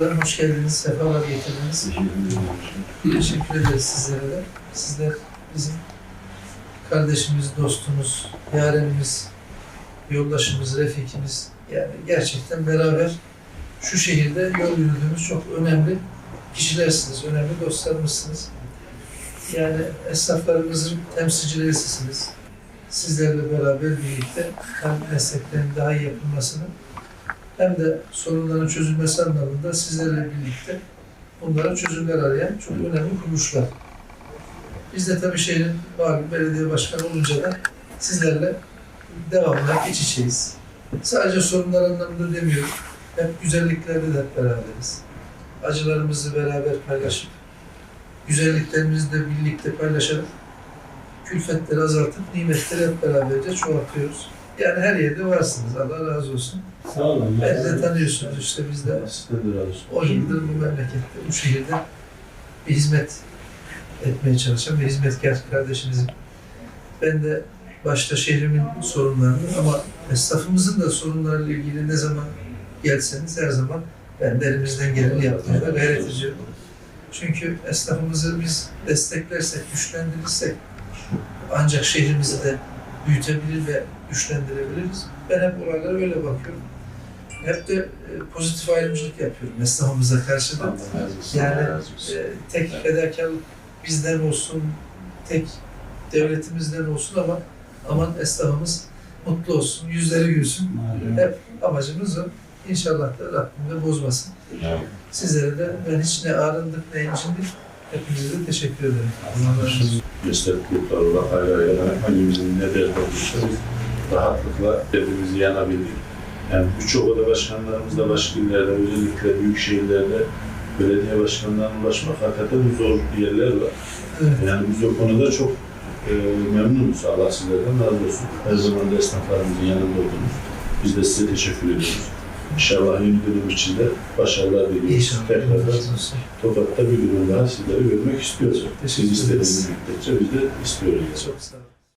Hoş geldiniz, sefalar getirdiniz. Teşekkür ederiz sizlere de. Sizler bizim kardeşimiz, dostumuz, yarenimiz, yoldaşımız, refikimiz. Yani gerçekten beraber şu şehirde yol yürüdüğümüz çok önemli kişilersiniz, önemli dostlarımızsınız. Yani esnaflarımızın temsilcilerisiniz. Sizlerle beraber birlikte hem mesleklerin daha iyi yapılmasını hem de sorunların çözülmesi anlamında sizlerle birlikte bunlara çözümler arayan çok önemli kuruluşlar. Biz de tabii şehrin malum belediye başkanı olunca da sizlerle devamlı iç içeyiz. Sadece sorunlar anlamında demiyorum. Hep güzelliklerde de hep beraberiz. Acılarımızı beraber paylaşıp, güzelliklerimizi de birlikte paylaşarak külfetleri azaltıp nimetleri hep beraberce çoğaltıyoruz. Yani her yerde varsınız. Allah razı olsun. Sağ olun. Ben de tanıyorsunuz işte biz de. 10 yıldır bu memlekette, bu şehirde bir hizmet etmeye çalışan bir hizmetkar kardeşinizim. Ben de başta şehrimin sorunlarını ama esnafımızın da sorunlarıyla ilgili ne zaman gelseniz her zaman ben de elimizden geleni yapmaya da gayret ediyorum. Çünkü esnafımızı biz desteklersek, güçlendirirsek ancak şehrimizi de büyütebilir ve güçlendirebiliriz. Ben hep olaylara öyle bakıyorum. Hep de e, pozitif ayrımcılık yapıyorum esnafımıza karşı da. Yani. E, tek fedakarlık bizden olsun, tek devletimizden olsun ama aman esnafımız mutlu olsun, yüzleri gülsün. Hep amacımız o. İnşallah da Rabbim de bozmasın. Sizlere de ben hiç ne ağrındık ne incindik. Hepinize de teşekkür ederim. Allah razı olsun. Meslek grupları olarak ayrı ayrı hangimizin ne olursa biz rahatlıkla derdimizi yanabildik. Yani birçok oda başkanlarımız da başka illerde, özellikle büyük şehirlerde belediye başkanlarına ulaşmak hakikaten zor yerler var. Evet. Yani biz o konuda çok e, memnunuz. Allah sizlerden razı olsun. Her zaman da esnaflarımızın yanında oldunuz. Biz de size teşekkür ediyoruz. İnşallah yeni dönem içinde başarılar diliyoruz. İnşallah. Tekrardan. Tokat'ta bir gün daha sizleri görmek istiyoruz. Siz istediğiniz müddetçe biz de istiyoruz. Çok sağ olun.